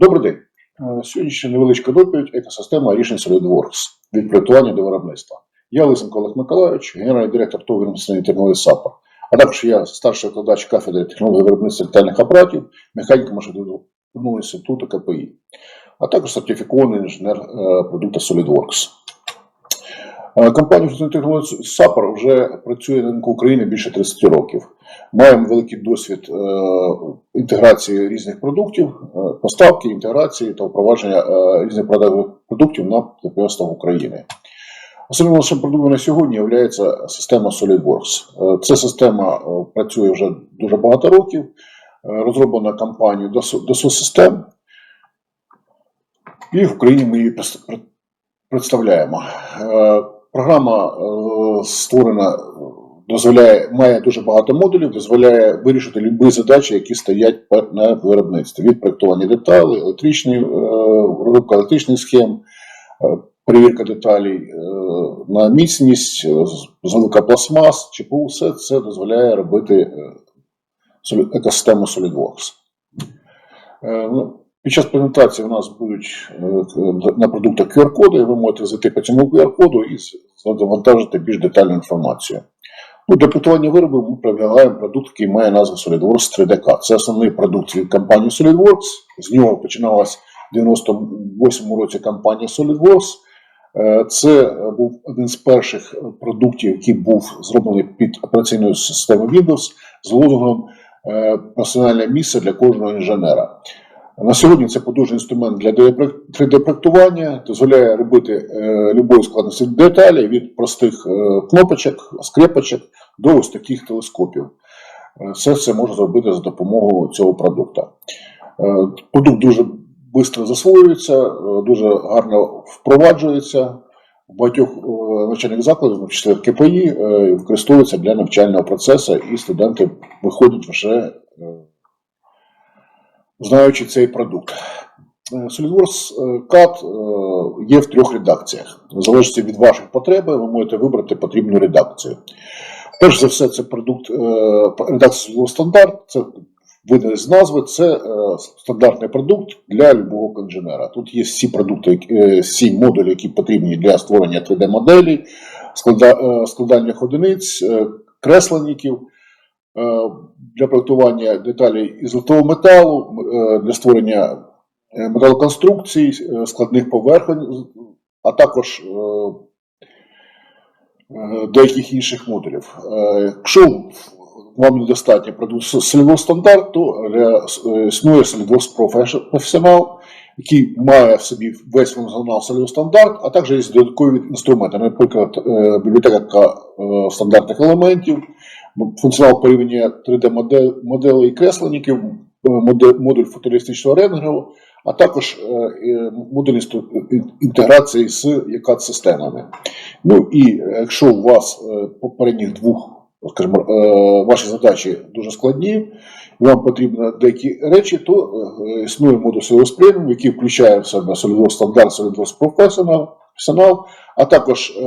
Добрий день. Е, Сьогоднішня невеличка доповідь екосистема рішень SolidWorks від проєктування до виробництва. Я Лисенко Олег Миколайович, генеральний директор ТОВ технології САПА, а також я старший викладач кафедри технології виробництва літальних апаратів, механіка машинного інституту КПІ, а також сертифікований інженер е, продукту SolidWorks. Е, Компанія «Фізичної технології САПАР вже працює на ринку України більше 30 років. Маємо великий досвід е, інтеграції різних продуктів, е, поставки, інтеграції та впровадження різних продуктів на підприємствах України. Основним нашим продуктом на сьогодні є система SolidWorks. Ця система працює вже дуже багато років, розроблена компанією Dassault System, і в Україні ми її представляємо. Програма е, створена, дозволяє, має дуже багато модулів, дозволяє вирішити любі задачі, які стоять на виробництві. Від проєктування деталей, електричної, е, розробка електричних схем, е, перевірка деталей на міцність, залика пластмас, ЧПУ, все це дозволяє робити екосистему SolidWorks. Під час презентації у нас будуть е, на продуктах QR-коди, ви можете зайти по цьому QR-коду і завантажити більш детальну інформацію. Ну, для підготування виробів ми предлагаємо продукт, який має назву SolidWorks 3DK. Це основний продукт від компанії SolidWorks. З нього починалась в 98 році компанія SolidWorks. Е, Це е, був один з перших продуктів, який був зроблений під операційною системою Windows з лозунгом персональне місце для кожного інженера. На сьогодні це потужний інструмент для 3D-проектування, дозволяє робити е, любої складності деталі від простих е, кнопочок, скрепочок до ось таких телескопів. Е, Все це можна зробити за допомогою цього продукту. Е, Продукт дуже швидко засвоюється, е, дуже гарно впроваджується в багатьох е, навчальних закладах, в числі КПІ, використовується для навчального процесу, і студенти виходять вже знаючи цей продукт. Е, SolidWorks е, CAD е, є в трьох редакціях. В залежності від ваших потреб, ви можете вибрати потрібну редакцію. Перш за все, це продукт редакція SolidWorks стандарт. Це видно з назви, це стандартний продукт для любого інженера. Тут є всі продукти, всі модулі, які потрібні для створення 3D-моделей, склада- е, складальних одиниць, кресленників для проектування деталей із литого металу, е, для створення е, металоконструкцій, е, складних поверхонь, а також е, е, деяких інших модулів. Е, Якщо вам недостатньо продукт SolidWorks стандарт, то е, існує SolidWorks Professional, який має в собі весь функціонал SolidWorks стандарт, а також є додаткові інструменти, наприклад, е, бібліотека е, стандартних елементів, функціонал порівняння 3D-моделей і кресленників, е, модуль футуристичного рендеру, а також е, е, модуль інтеграції з ECAD-системами. Ну і якщо у вас е, попередніх двох, скажімо, е, ваші задачі дуже складні, вам потрібні деякі речі, то е, існує модуль Premium, який включає в себе SolidWorks стандарт, SolidWorks Professional, а також е,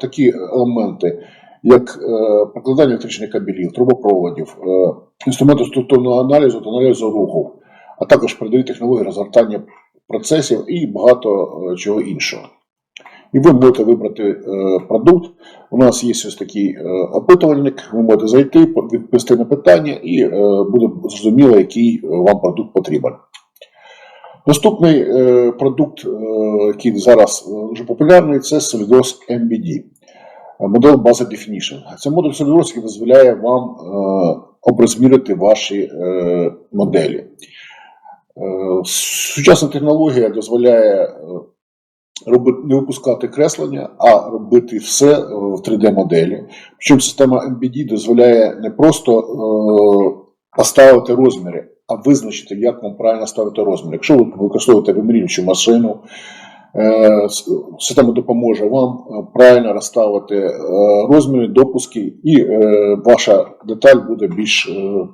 такі елементи, як е, прокладання електричних кабелів, трубопроводів, е, інструменти структурного аналізу та аналізу руху, а також передові технології розгортання процесів і багато е, чого іншого. І ви можете вибрати продукт. У нас є ось такий опитувальник. Ви можете зайти, по- відповісти на питання, і буде зрозуміло, який вам продукт потрібен. Наступний продукт, який зараз дуже популярний, це SolidWorks MBD. Модель Buzzer Definition. Це модуль SolidWorks, дозволяє вам е, оброзмірити ваші е, моделі. Е, Сучасна технологія дозволяє робити, не випускати креслення, а робити все в 3D-моделі. Причому система MBD дозволяє не просто поставити розміри, а визначити, як вам правильно ставити розміри. Якщо ви використовуєте вимірюючу машину, система допоможе вам е, правильно розставити е, розміри, допуски, і е, ваша деталь буде більш е,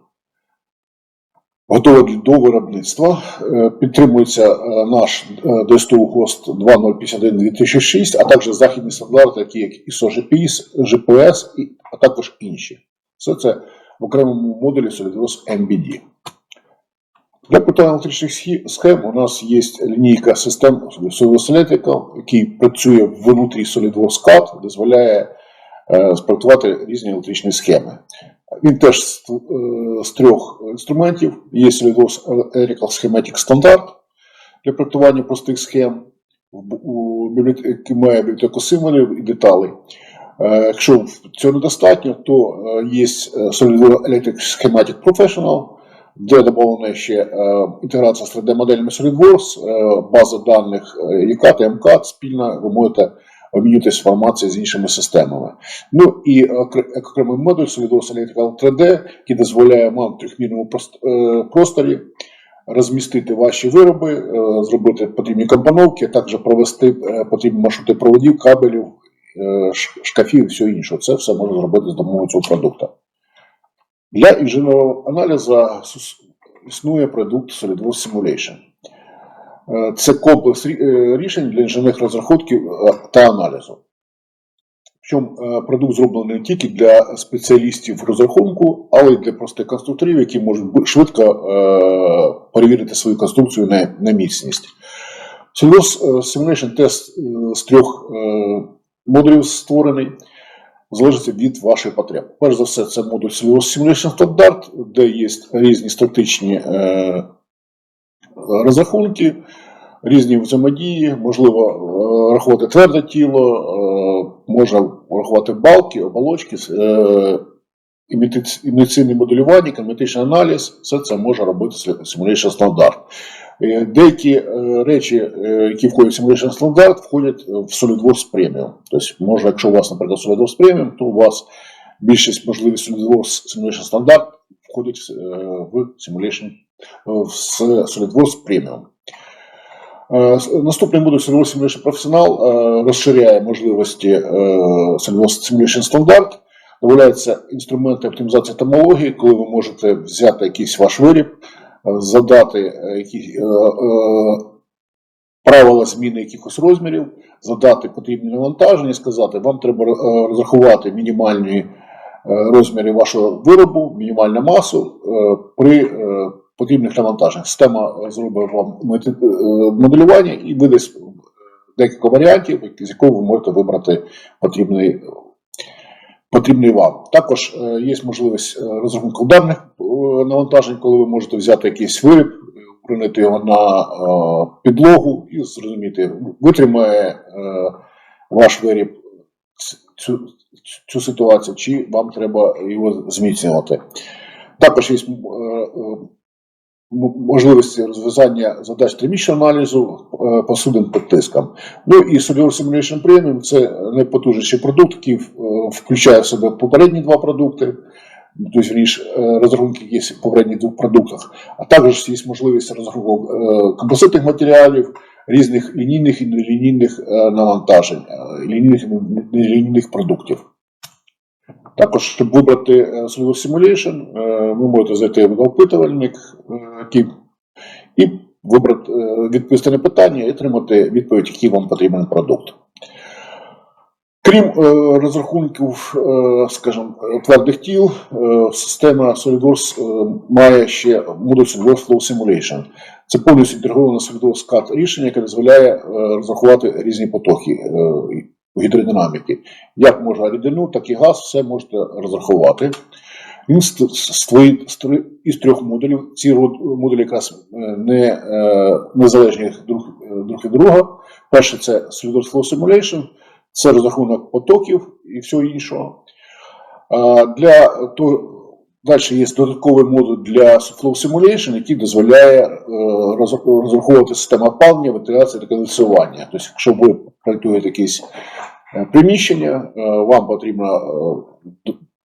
готова до виробництва. Е, Підтримується е, наш е, ДСТУ ГОСТ 2051-2006, а також західні стандарти, такі як ISO GPS, GPS, а також інші. Все це в окремому модулі SolidWorks MBD. Для питання електричних схем у нас є лінійка систем Electrical, який працює внутрі SolidWorks CAD, дозволяє е, спроектувати різні електричні схеми. Він теж з, е, трьох інструментів. Є SolidWorks Electrical Schematic Standard для проектування простих схем, який має бібліотеку символів і деталей. Якщо цього недостатньо, то е, є SolidWorks Electric Schematic Professional, де додана ще е, інтеграція з 3D-моделями SolidWorks, е, база даних е, ECAD і MCAD, спільно ви можете обмінюватися інформацією з іншими системами. Ну і окре- окремий модуль SolidWorks Electrical 3D, який дозволяє вам в трьохмірному е, просторі розмістити ваші вироби, е, зробити потрібні компоновки, а також провести е, потрібні маршрути проводів, кабелів, е, шкафів і всього іншого. Це все можна зробити з допомогою цього продукту. Для інженерного аналізу існує продукт SolidWorks Simulation. Е, Це комплекс е, рішень для інженерних розрахунків е, та аналізу. Причому продукт зроблений не тільки для спеціалістів розрахунку, але й для простих конструкторів, які можуть швидко перевірити свою конструкцію на, міцність. SolidWorks Simulation тест з трьох модулів створений залежить від вашої потреби. Перш за все, це модуль SolidWorks Simulation Standard, де є різні статичні е, розрахунки, різні взаємодії, можливо е, рахувати тверде тіло, е, можна рахувати балки, оболочки, е, імітаційне моделювання, кинематичний аналіз, все це може робити Simulation стандарт. Е, Деякі е, речі, е, які входять в Simulation стандарт, входять в SolidWorks Premium. Тобто, може, якщо у вас, наприклад, SolidWorks Premium, то у вас більшість можливість SolidWorks Simulation стандарт входить в Simulation в SolidWorks Premium. Наступний модуль SolidWorks Simulation Professional розширяє можливості SolidWorks Simulation Standard. Додається інструменти оптимізації томології, коли ви можете взяти якийсь ваш виріб, задати е, якісь е, е, правила зміни якихось розмірів, задати потрібні навантаження сказати, вам треба розрахувати мінімальні розміри вашого виробу, мінімальну масу при потрібних навантаженнях. Система зробить вам моделювання і видасть декілька варіантів, з якого ви можете вибрати потрібний, потрібний вам. Також е, є можливість е, розрахунку ударних е, навантажень, коли ви можете взяти якийсь виріб, прийняти його на підлогу і зрозуміти, витримає ваш виріб цю, цю ситуацію, чи вам треба його зміцнювати. Також є можливості розв'язання задач тримічного аналізу е, посудин під тиском. Ну і SolidWorks Simulation Premium це найпотужніший продукт, який е, включає в себе попередні два продукти, тобто е, розрахунки є в попередніх двох продуктах, а також є можливість розрахунку композитних матеріалів, різних лінійних і нелінійних навантажень, лінійних і нелінійних продуктів. Також, щоб вибрати SolidWorks Simulation, ви можете зайти в опитувальник, е, і вибрати, е, відповісти на питання і отримати відповідь, який вам потрібен продукт. Крім е, розрахунків, скажімо, твердих тіл, система SolidWorks має ще модуль SolidWorks Flow Simulation. Це повністю інтегроване SolidWorks CAD рішення, яке дозволяє розрахувати різні потоки гідродинаміки. Як можна рідину, так і газ, все можете розрахувати. Він ст- створить із трьох модулів. Ці модулі якраз е, не, е, незалежні друг, друг від друга. Перше це Solidor Flow Simulation, це розрахунок потоків і всього іншого. Для то, далі є додатковий модуль для Flow Simulation, який дозволяє е, розраховувати систему опалення, вентиляції та конденсування. Тобто, якщо ви проєктуєте якісь е, приміщення, е, вам потрібно,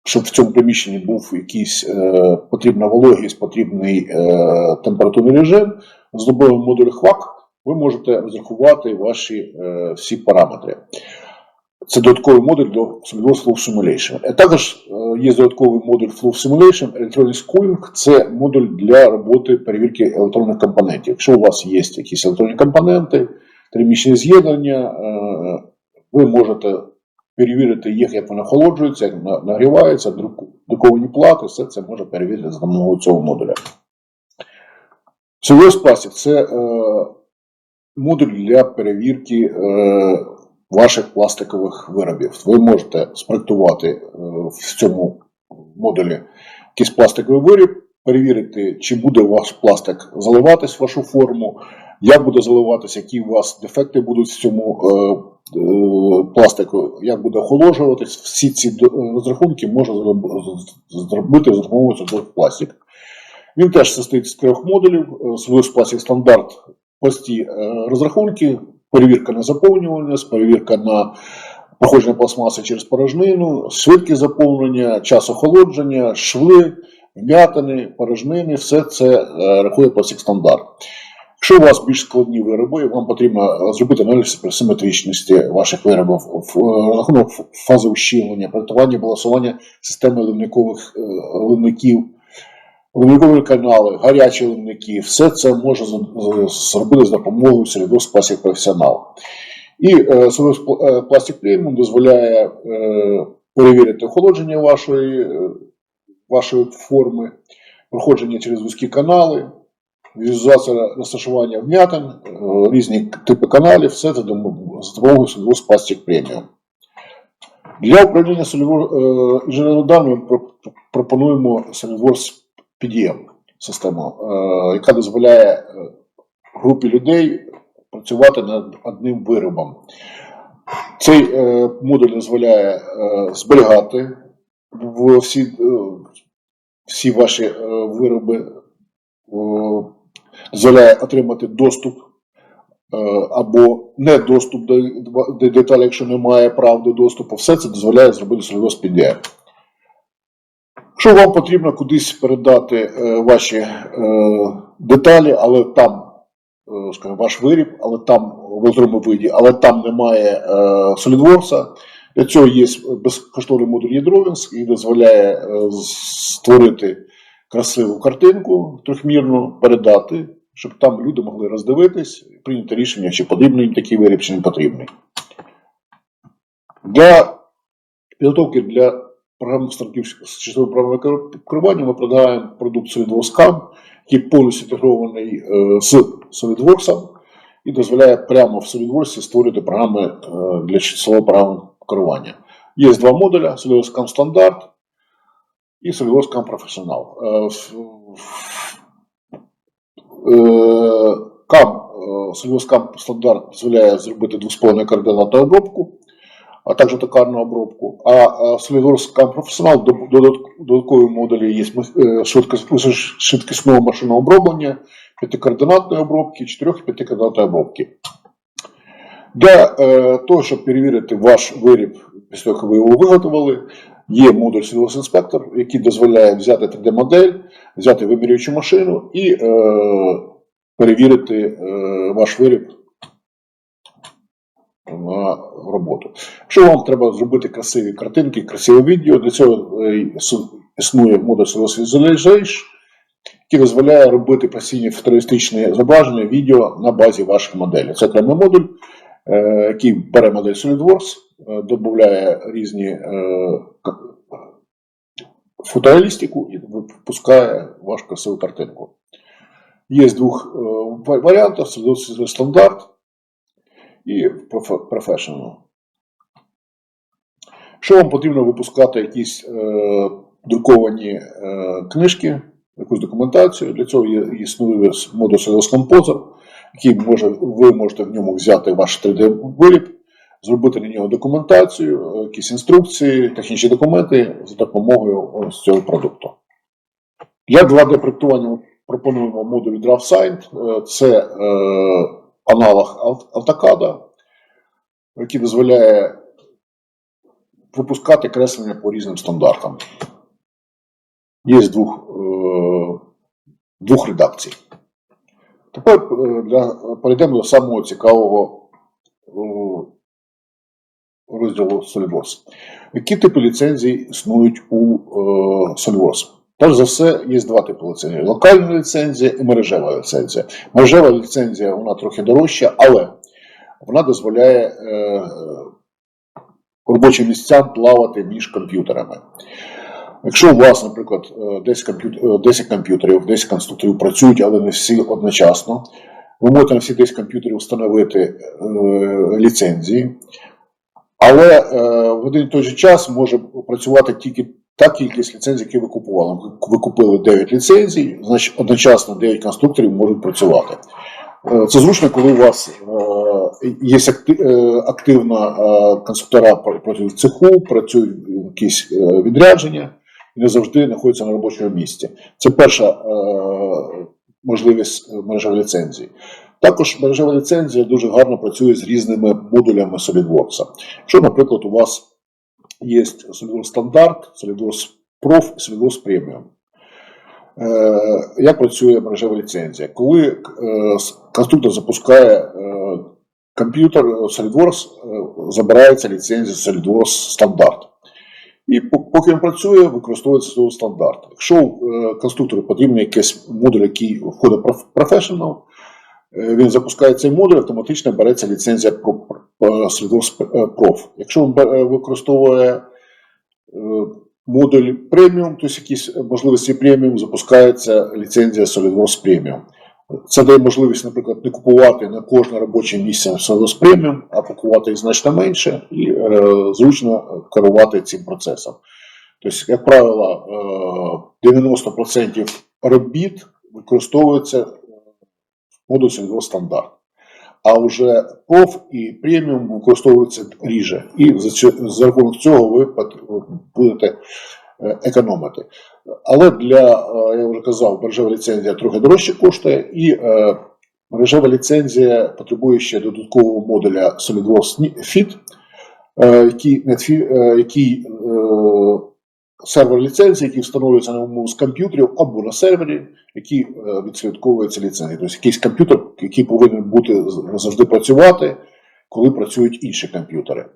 щоб в цьому приміщенні був якийсь потрібна вологість, потрібний температурний режим, з допомогою модулю HVAC ви можете розрахувати ваші всі параметри. Це додатковий модуль до Flow Simulation. А також е, є додатковий модуль Flow Simulation Electronics Cooling. Це модуль для роботи перевірки електронних компонентів. Якщо у вас є якісь електронні компоненти, термічні з'єднання, е, ви можете перевірити їх, як вони охолоджуються, як на- нагріваються, друковані плати, все це може перевірити за допомогою цього модуля. Celluloid Plastic – це е, модуль для перевірки е, ваших пластикових виробів. Ви можете спроектувати е, в цьому модулі якийсь пластиковий виріб, перевірити, чи буде ваш пластик заливатись в вашу форму, як буде заливатись, які у вас дефекти будуть в цьому е, е, пластику, як буде охолоджуватись. Всі ці розрахунки можна зробити за допомогою пластик. Він теж состоїть з трьох модулів, Celluloid Plastic стандарт, прості розрахунки, перевірка на заповнюваність, перевірка на проходження пластмаси через порожнину, швидкість заповнення, час охолодження, шви, вм'ятини, порожнини, все це е, рахує Plastic стандарт. Якщо у вас більш складні вироби, вам потрібно зробити аналіз симетричності ваших виробів, е, рахунок фази ущільнення, проєктування, балансування системи ливникових е, ливників, ливникові канали, гарячі ливники, все це може з- з- зробити з допомогою середовищ Plastic Professional. І е, е, Plastic Premium дозволяє е, перевірити охолодження вашої, е, вашої форми, проходження через вузькі канали, візуалізація розташування вм'ятин, е, різні типи каналів, все це за допомогою середовищ Plastic Premium. Для управління інженерними даними пропонуємо SolidWorks PDM систему, е, яка дозволяє е, групі людей працювати над одним виробом. Цей е, модуль дозволяє зберігати всі, всі ваші вироби, дозволяє отримати доступ або не доступ до, деталей, якщо немає прав до доступу. Все це дозволяє зробити SolidWorks PDM. Якщо вам потрібно кудись передати е, ваші е, деталі, але там, е, скажімо, ваш виріб, але там в електронному виді, але там немає SolidWorks, для цього є безкоштовний модуль Ядровінс, який дозволяє створити красиву картинку трьохмірну, передати, щоб там люди могли роздивитись, прийняти рішення, чи потрібний їм такий виріб, чи не потрібний. Для підготовки для з часовим програмного керування ми продаємо продукт SolidWorks який повністю інтегрований е, з SolidWorks і дозволяє прямо в SolidWorks створити програми е, для часового програмного керування. Є два модуля: SolidWorks стандарт і SolidWorks Professional. Е, е, SolidWorks стандарт дозволяє зробити 2,5 координатну обробку а також токарну обробку. А SolidWorks CAM Professional додаткові модулі є е, швидкісного машинного оброблення, п'ятикоординатної обробки, чотирьох і п'ятикоординатної обробки. Для е, того, щоб перевірити ваш виріб після того, як ви його виготовили, є модуль SolidWorks Inspector, який дозволяє взяти 3D-модель, взяти вимірюючу машину і е, перевірити е, ваш виріб на роботу. Якщо вам треба зробити красиві картинки, красиве відео, для цього е, існує модуль Source Visualization, який дозволяє робити постійні футуристичні зображення відео на базі ваших моделей. Це окремий модуль, е, який бере модель SolidWorks, е, додає різні фотореалістику і випускає вашу красиву картинку. Є з двох ва- варіантів: SolidWorks стандарт і Professional. Якщо вам потрібно випускати якісь е, друковані е, книжки, якусь документацію, для цього є, існує модуль Sales Composer, який може, ви можете в ньому взяти ваш 3D-виріб, зробити на нього документацію, е, якісь інструкції, технічні документи за допомогою ось цього продукту. Для 2D-проектування пропонуємо модуль DraftSign. Е, Це е, аналог AutoCAD, який дозволяє випускати креслення по різним стандартам. Є з двох, е, двох редакцій. Тепер е, для, перейдемо до самого цікавого е, розділу SolidWorks. Які типи ліцензій існують у SolidWorks? Перш за все, є два типи ліцензій: локальна ліцензія і мережева ліцензія. Мережева ліцензія вона трохи дорожча, але вона дозволяє е, робочим місцям плавати між комп'ютерами. Якщо у вас, наприклад, е, 10 комп'ют- е, 10 комп'ютерів, 10 конструкторів працюють, але не всі одночасно, ви можете на всі 10 комп'ютерів встановити е, ліцензії, але е, в один і той же час може працювати тільки та кількість ліцензій, які ви купували. Ви купили 9 ліцензій, значить одночасно 9 конструкторів можуть працювати. Е, Це зручно, коли у вас е, є е, активна конструктора пр- проти цеху, працюють якісь відрядження і не завжди знаходяться на робочому місці. Це перша можливість мережевої ліцензії. Також мережева ліцензія дуже гарно працює з різними модулями SolidWorks. Якщо, наприклад, у вас є SolidWorks стандарт, SolidWorks Prof, SolidWorks Premium. Як працює мережева ліцензія? Коли конструктор запускає комп'ютер SolidWorks, забирається ліцензія SolidWorks стандарт. І поки він працює, використовується SolidWorks стандарт. Якщо конструктору потрібен якийсь модуль, який входить в проф- Professional, він запускає цей модуль, автоматично береться ліцензія SolidWorks е, Prof. Якщо він е, використовує е, модуль преміум, тобто якісь можливості преміум, запускається ліцензія SolidWorks Premium. Це дає можливість, наприклад, не купувати на кожне робоче місце SolidWorks Premium, а купувати їх значно менше і е, зручно керувати цим процесом. Тобто, як правило, е, 90% робіт використовується в модуль SolidWorks стандарт. А вже проф і преміум використовуються ріже. І за, за рахунок цього ви будете е, економити. Але для, е, я вже казав, мережева ліцензія трохи дорожче коштує, і е, мережева ліцензія потребує ще додаткового модуля SolidWorks Fit, який, який сервер ліцензії, який встановлюється на одному з комп'ютерів або на сервері, який відслідковується ліцензії. Тобто якийсь комп'ютер, який повинен бути завжди працювати, коли працюють інші комп'ютери.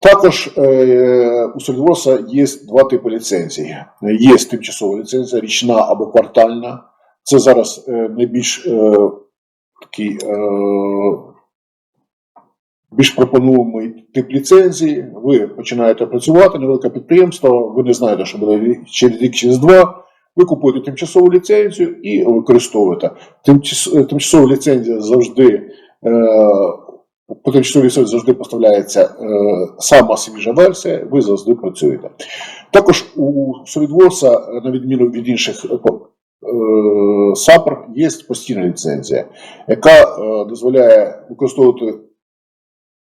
Також е, у SolidWorks є два типи ліцензій. Є тимчасова ліцензія, річна або квартальна. Це зараз е, найбільш е, такий е, більш пропонуємий тип ліцензії. Ви починаєте працювати, невелике підприємство, ви не знаєте, що буде через рік, через два. Ви купуєте тимчасову ліцензію і використовуєте. Тимчасова ліцензія завжди е, по тимчасовій завжди поставляється е, сама свіжа версія, ви завжди працюєте. Також у SolidWorks, е, на відміну від інших е, е, SAPR, є постійна ліцензія, яка е, дозволяє використовувати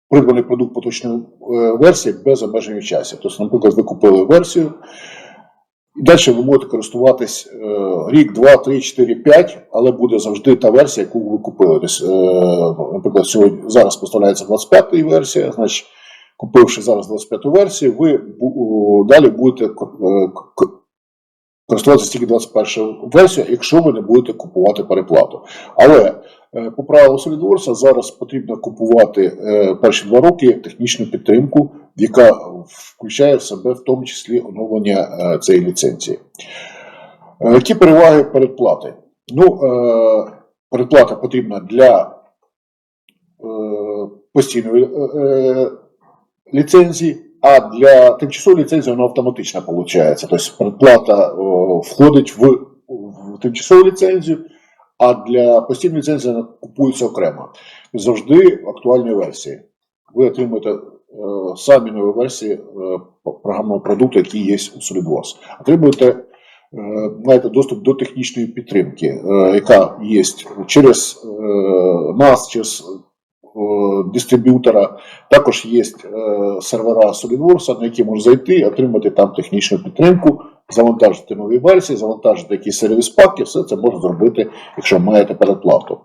придбаний продукт поточної е, версії без обмежень в часі. Тобто, наприклад, ви купили версію, і далі ви можете користуватись е, рік, два, три, чотири, п'ять, але буде завжди та версія, яку ви купили. Тобто, е, наприклад, сьогодні зараз поставляється 25 версія, значить, купивши зараз 25 версію, ви далі будете е, користуватися тільки 21 версією, якщо ви не будете купувати переплату. Але е, по правилу SolidWorks зараз потрібно купувати е, перші два роки технічну підтримку, яка включає в себе в тому числі оновлення е, цієї ліцензії. Які переваги передплати? Ну, передплата потрібна для постійної ліцензії, а для тимчасової ліцензії вона автоматично виходить. Тобто передплата о, входить в, в тимчасову ліцензію, а для постійної ліцензії вона купується окремо. Завжди актуальні версії. Ви отримуєте самі нові версії програмного продукту, який є у SolidWorks. Отримуєте е, маєте доступ до технічної підтримки, е, яка є через е, нас, через дистриб'ютора. Також є е, сервера SolidWorks, на які можна зайти, отримати там технічну підтримку, завантажити нові версії, завантажити якісь сервіс паки, все це можна зробити, якщо маєте передплату.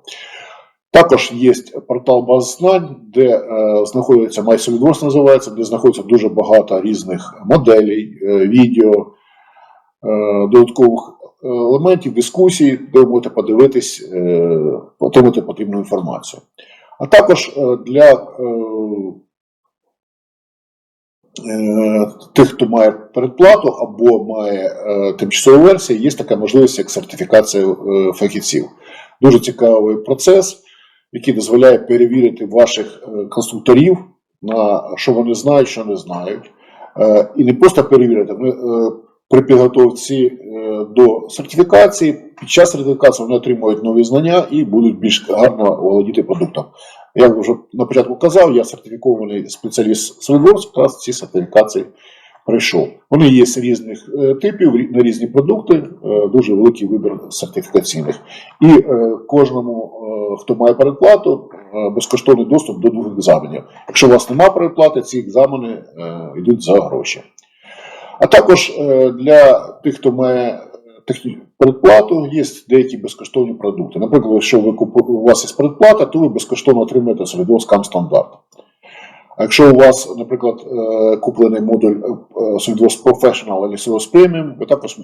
Також є портал баз знань, де е, знаходиться MySolidWorks називається, де знаходиться дуже багато різних моделей, е, відео, е, додаткових е, елементів, дискусій, де ви можете подивитись, е, отримати потрібну інформацію. А також е, для е, е, тих, хто має передплату або має тимчасову версію, є така можливість, як сертифікація фахівців. Дуже цікавий процес, який дозволяє перевірити ваших конструкторів на що вони знають, що не знають. І не просто перевірити, ми при підготовці е, до сертифікації, під час сертифікації вони отримують нові знання і будуть більш гарно володіти продуктом. Я вже на початку казав, я сертифікований спеціаліст SolidWorks, якраз ці сертифікації пройшов. Вони є з різних е, типів на різні продукти, е, дуже великий вибір сертифікаційних. І кожному, хто має передплату, безкоштовний доступ до двох екзаменів. Якщо у вас немає передплати, ці екзамени йдуть за гроші. А також е, для тих, хто має техні- передплату, є деякі безкоштовні продукти. Наприклад, якщо ви купу- у вас є передплата, то ви безкоштовно отримаєте SolidWorks CAM стандарт. А якщо у вас, наприклад, е, куплений модуль е, SolidWorks Professional або SolidWorks Premium, ви також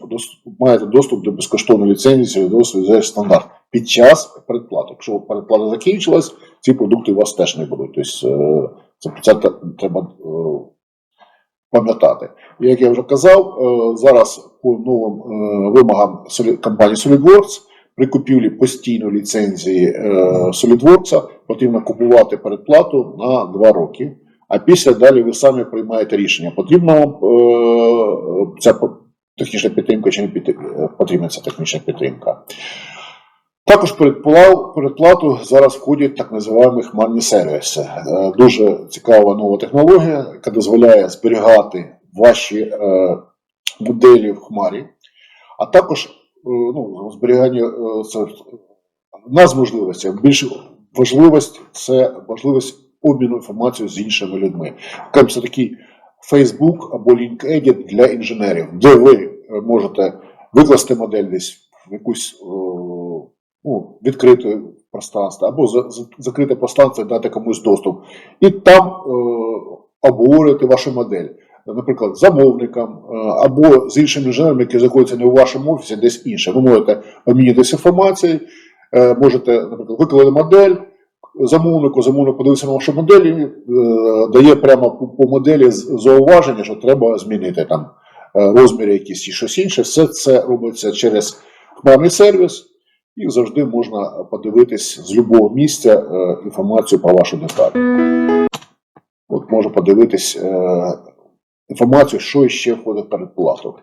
маєте доступ до безкоштовної ліцензії SolidWorks SolidWorks стандарт під час передплати. Якщо передплата закінчилась, ці продукти у вас теж не будуть. Тобто е, це, це треба е, пам'ятати. Як я вже казав, е, зараз по новим е, вимогам компанії SolidWorks при купівлі постійної ліцензії е, SolidWorks потрібно купувати передплату на 2 роки. А після далі ви самі приймаєте рішення, потрібна вам ця технічна підтримка чи не потрібна ця технічна підтримка. Також передплату зараз входять так називаємо хмарні сервіси. Е, Дуже цікава нова технологія, яка дозволяє зберігати ваші е, моделі в хмарі, а також е, ну, зберігання це одна з можливостей. Більш важливість це можливість обміну інформацією з іншими людьми. Це такий Facebook або LinkedIn для інженерів, де ви можете викласти модель десь в якусь ну, відкрите пространство, або за, за- закрите пространство дати комусь доступ. І там е, обговорювати вашу модель. Наприклад, з замовником е, або з іншими інженерами, які знаходяться не у вашому офісі, десь інше. Ви можете обмінятися інформацією, е, можете, наприклад, виклали модель, замовнику, замовник подивився на вашу модель і е, дає прямо по, моделі зауваження, що треба змінити там розміри якісь чи щось інше. Все це робиться через хмарний сервіс, і завжди можна подивитись з будь-якого місця е, інформацію про вашу деталь. От можна подивитись е, інформацію, що ще входить в передплату.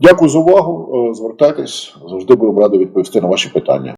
Дякую за увагу. е, Звертайтесь, завжди будемо раді відповісти на ваші питання.